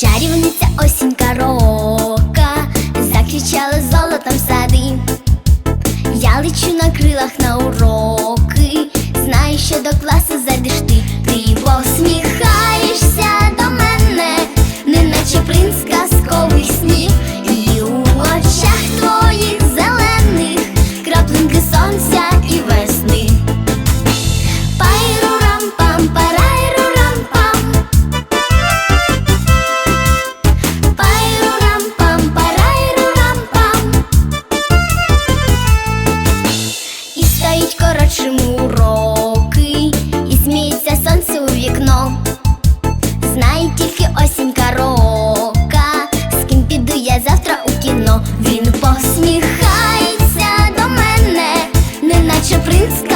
Чарівниця осінька корока закричала золотом сади. Я лечу на крилах на урок. It's